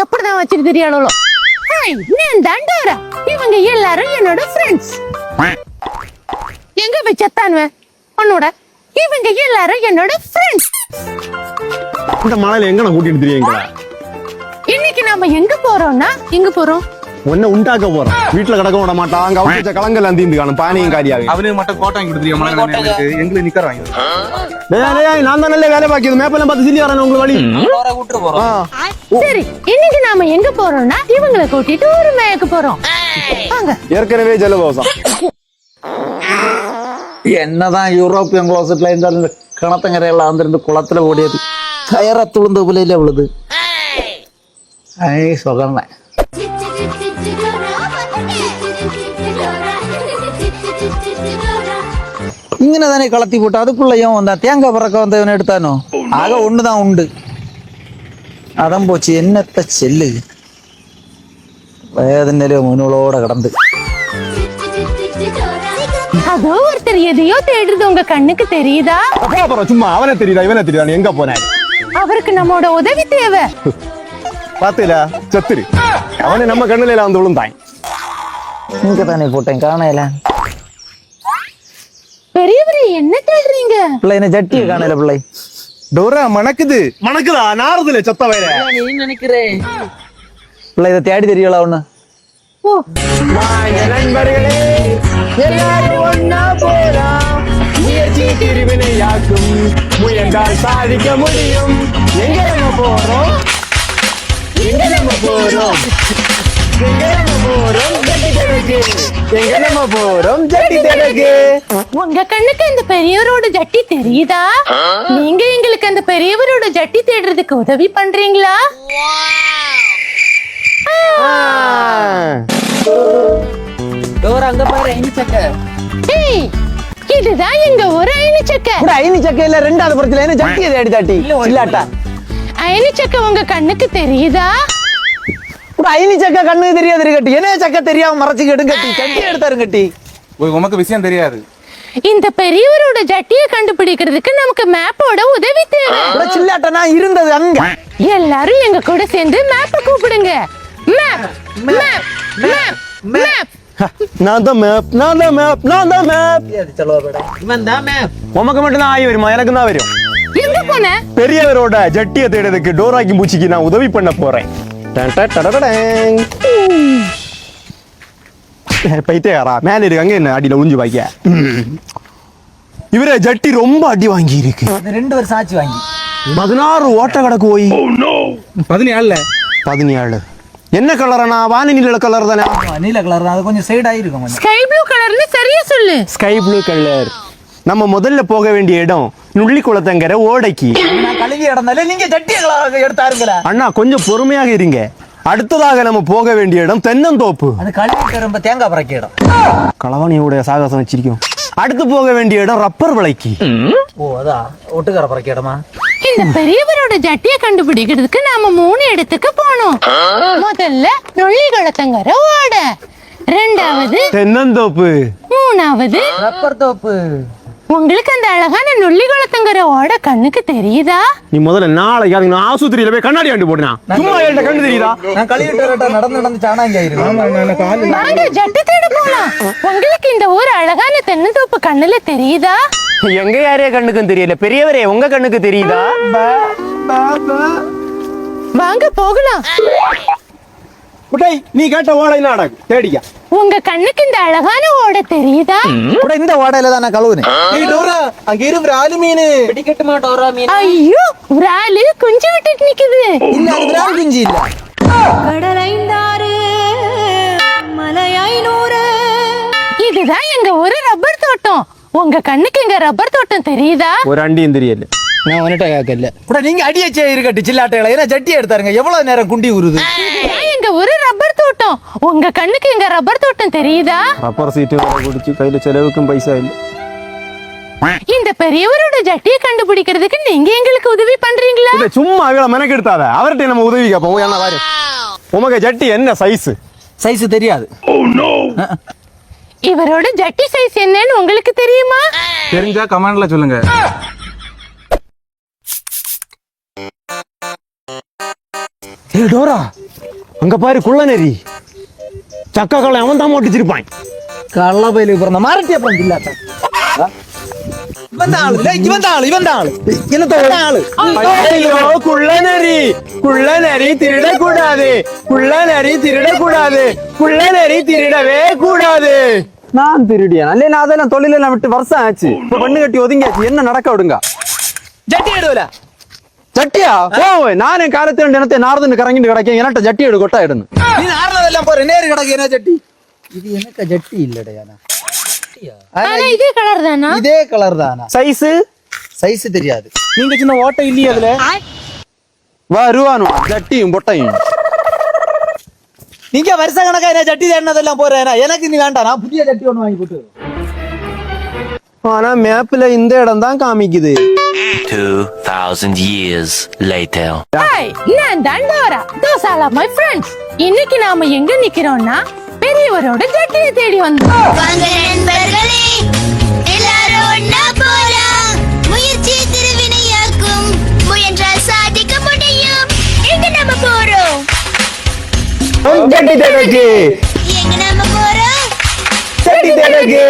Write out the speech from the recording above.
எப்படிதான் ஹாய் நான் தான் டோரா இவங்க எல்லாரும் என்னோட ஃப்ரெண்ட்ஸ் எங்க போய் செத்தானுவ? உன்னோட. இவங்க எல்லாரும் என்னோட ஃப்ரெண்ட்ஸ் இந்த மலையில எங்க நான் கூட்டிட்டு தெரியுங்களா? இன்னைக்கு நாம எங்க போறோம்னா எங்க போறோம்? உன்னை உண்டாக்க போறேன். வீட்டுல கிடக்க விட மாட்டான் அங்க அவங்க கலங்கல் அந்திந்து காணும். பானியும் காரியாவே. அவனுக்கு மட்டும் கோட்டை வாங்கி கொடுத்துருக்கீங்க மழை நேரத்துக்கு எங்களுக்கு நிக்கிற வாங்கி டேய், டேய், நான் தான் நல்ல வேலை பாக்கியது மேப்பெல்லாம் பார்த்து சொல்லி வரேன் உங்களுக்கு வழி. ஆ. சரி. இன்னைக்கு நாம எங்க போறோம்னா இவங்களை கூட்டிட்டு ஒரு மேயக்கு போறோம். வாங்க. ஏற்கனவே ஜலதோஷம். என்னதான் யூரோப்பியன் க்ளோசெட்ல இருந்தாலும் இந்த கிணத்தங்கரையெல்லாம் வந்துருந்து குளத்துல ஓடியது. கயற துளுந்த புலையில விழுது. ஐ சுகமே இங்கே தானே கலத்தி போட்டு அதுக்குள்ளேயும் அந்த தேங்காய் பறக்க வந்தவன் எடுத்தானோ ஆக ஒண்ணுதான் உண்டு அதான் போச்சு என்னத்த செல்லு வேதனையில முன்னோட கடந்து அதோ ஒருத்தர் எதையோ தேடுறது உங்க கண்ணுக்கு தெரியுதா அப்பா அப்புறம் சும்மா அவனே தெரியுதா இவனே தெரியுதா எங்க போனேன் அவருக்கு நம்மோட உதவி தேவை பாத்துல செத்துரு அவனே நம்ம கண்ணுல வந்து விழுந்தான் இங்க தானே போட்டேன் காணையில பெரியவரே என்ன தேடுறீங்க பிள்ளை என்ன ஜட்டியை காணையில பிள்ளை. டோரா மணக்குது. மணக்குதா? நாரதுல செத்த வயல பிள்ளை இதை தேடி தெரியல ஒண்ணு. ஓ. நண்பர்களே எல்லாரும் ஒன்னா போலாம் முயற்சி திருவினையாக்கும் முயன்றால் சாதிக்க முடியும். எங்க நம்ம போறோம்? எங்க நம்ம போறோம்? எங்க நம்ம போறோம்? ஜட்டி தனக்கு எங்க நம்ம போறோம்? ஜட்டி தனக்கு உங்க கண்ணுக்கு அந்த பெரியவரோட ஜட்டி தெரியுதா? நீங்க எங்களுக்கு அந்த பெரியவரோட ஜட்டி தேடுறதுக்கு உதவி பண்றீங்களா? ஏய், இதுதான் எங்க ஒரு அயனி சக்க. கூட ஐநி சக்கை இல்ல ரெண்டாவது பிரச்சனை என்ன ஜட்டியை தேடி தாட்டி? இல்லாட்டா அயனி சக்க உங்க கண்ணுக்கு தெரியுதா? கூட ஐநி சக்கை கண்ணுக்கு தெரியாது கட்டி. என்ன சக்கை தெரியாம மறைச்சு கெடும் கட்டி ஜட்டி எடுத்தாரு கட்டி. உமக்கு விஷயம் தெரியாது. இந்த பெரியவரோட ஜட்டியை கண்டுபிடிக்கிறதுக்கு நமக்கு மேப்போட உதவி தேவை. கூட சில்லாட்ட நான் இருந்தது அங்க. எல்லாரும் எங்க கூட சேர்ந்து மேப்ப கூப்பிடுங்க. மேப் மேப் மேப் மேப் நான் தான் மேப் நான் தான் மேப் நான் தான் மேப் உமக்கு மட்டும் தான் ஆகி வருமா? எனக்கு தான் வரும். எங்க போன? பெரியவரோட ஜட்டியை தேடுறதுக்கு டோராக்கி பூச்சிக்கு நான் உதவி பண்ண போறேன். டடடடங். பைத்தியக்காரா மேல இருக்கு அங்க என்ன அடியில உறிஞ்சு பாய்க்க? இவரே ஜட்டி ரொம்ப அடி வாங்கி இருக்கு ரெண்டு வருஷம் ஆச்சு வாங்கி. பதினாறு ஓட்ட கிடக்கு போய். பதினேழுல? பதினேழு. என்ன கலரனா வானி நீல கலர் தானே? நீல கலர் அது கொஞ்சம் சைடு ஆயிருக்கும் கொஞ்சம். ஸ்கை ப்ளூ கலர்னு சரியா சொல்லு. ஸ்கை ப்ளூ கலர் நம்ம முதல்ல போக வேண்டிய இடம் நுள்ளி குளத்தங்கரை ஓடைக்கு. நான் கழுவி இடந்தாலே நீங்க ஜட்டியை எடுத்தாருங்களா அண்ணா கொஞ்சம் பொறுமையாக இருங்க. அடுத்ததாக நம்ம போக வேண்டிய இடம் தென்னந்தோப்பு. அது கழுவி ரொம்ப தேங்காய் பறக்க இடம். களவாணியோட சாகசம் வச்சிருக்கோம். அடுத்து போக வேண்டிய இடம் ரப்பர் விலைக்கு. ஓ அதான் ஒட்டுக்கார பறக்க இடமா? இந்த பெரியவரோட ஜட்டியை கண்டுபிடிக்கிறதுக்கு நாம மூணு இடத்துக்கு போனோம். முதல்ல நொள்ளி குளத்தங்கர ஓட. ரெண்டாவது தென்னந்தோப்பு. மூணாவது ரப்பர் தோப்பு. உங்களுக்கு அந்த அழகான நொள்ளி குளத்தங்கர ஓட கண்ணுக்கு தெரியுதா? நீ முதல்ல நாளைக்கு அதுக்கு நான் ஆஸ்பத்திரியில போய் கண்ணாடி ஆண்டு போடுனா? சும்மா என்கிட்ட கண்டு தெரியுதா? நான் கழுவிட்டு வரட்டா நடந்து நடந்து சாணாங்க ஆயிருக்கு வாங்க ஜட்டு தேட போலாம். உங்களுக்கு இந்த ஊர் அழகான தென்னந்தோப்பு கண்ணுல தெரியுதா? எங்க யாரைய கண்ணுக்கும் தெரியல? பெரியவரே உங்க கண்ணுக்கு தெரியுதா? வாங்க போகலாம். நீ கேட்ட ஓலை நாடகம் தேடிக்க. உங்க கண்ணுக்கு இந்த அழகான ஓட தெரியுதா? கூட இந்த வாடையில தான் நான் கழுவுனேன். அங்க இருக்கிற ஆளு மீன். ஐயோ ஆளு குஞ்சு விட்டுட்டு நிக்குது. இல்ல அது விரால் குஞ்சு இல்ல. கடலைந்தாறு மலையாயினூறு இதுதான் எங்க ஒரு ரப்பர் தோட்டம். உங்க கண்ணுக்கு எங்க ரப்பர் தோட்டம் தெரியுதா? ஒரு அண்டியும் தெரியல. நான் வந்துட்ட கேட்கல. கூட நீங்க அடியச்சே இருக்கட்டு சில்லாட்டைகளை. ஏன்னா ஜட்டி எடுத்தாருங்க. எவ்வளவு நேரம் குண்டி உருது எங்க ஒரு ரப்பர் தோட்டம். உங்க கண்ணுக்கு எங்க ரப்பர் தோட்டம் தெரியுதா? ரப்பர் சீட்டு வர குடிச்சு கையில செலவுக்கும் பைசா இல்ல. இந்த பெரியவரோட ஜட்டியை கண்டுபிடிக்கிறதுக்கு நீங்க எங்களுக்கு உதவி பண்றீங்களா? சும்மா இவ்வளவு மெனக்கெடுத்தாத. அவர்கிட்ட நம்ம உதவி கேட்போம். என்ன வாரு உமக்கு ஜட்டி என்ன சைஸ் சைஸ் தெரியாது. இவரோட ஜட்டி சைஸ் என்னன்னு உங்களுக்கு தெரியுமா? தெரிஞ்சா கமெண்ட்ல சொல்லுங்க. ஏ டோரா அங்க பாரு குள்ள நெறி சக்க கள்ள அவன் தான் ஓட்டிச்சிருப்பான் கள்ள பயில பிறந்த மாரட்டியா பிறந்த இல்லாத. இவன் ஆளு. இவன் ஆளு இவன் ஆளு. என்னத்த ஆளு. குள்ள நெறி குள்ள நெறி திருட கூடாது. குள்ள நெறி திருட கூடாது குள்ள நெறி திருடவே கூடாது என்ன நடக்க விடுங்க? ஜட்டி எடுவல. ஜட்டியா ஓ நானே காலத்துல தினத்தை நாரதுன்னு கறங்கிட்டு கிடக்கேன் என்னட்ட ஜட்டி எடு கொட்டா எடுன்னு നീ നാറുന്നതെല്ലാം പോരെ നേര് കിടക്കുന്ന ജട്ടി ഇത് എനക്ക് ജട്ടി ഇല്ലട ഞാനാ ஆனா இதே கலர் தானா ഇതേ കളർ താനാ சைஸு സൈസ് தெரியாது நீங்க சின்ன ஓட்டை இல்லையே அதுல வருவானு ஜட்டியும் பொட்டையும் நீங்க வருஷ கணக்கா என்ன ஜட்டி தேடினதெல்லாம் போறேன் எனக்கு நீ வேண்டாம் நான் புதிய ஜட்டி ஒன்று வாங்கி போட்டு ஆனா மேப்ல இந்த இடம் தான் காமிக்குது 2,000 years later. ஹாய் நான் தான் Dora those are my friends இன்னைக்கு நாம எங்க நிக்கிறோம்னா பெரியவரோட ஜட்டியை தேடி வந்தோம். வாங்க நண்பர்களே எல்லாரும் ஒன்னா போலாம். முயற்சி திருவினையாக்கும் முயன்றால் சாதிக்க முடியும். எங்க நம்ம போறோம்? ஜட்டி தேடக்கு எங்க நம்ம போறோம்? ஜட்டி தேடக்கு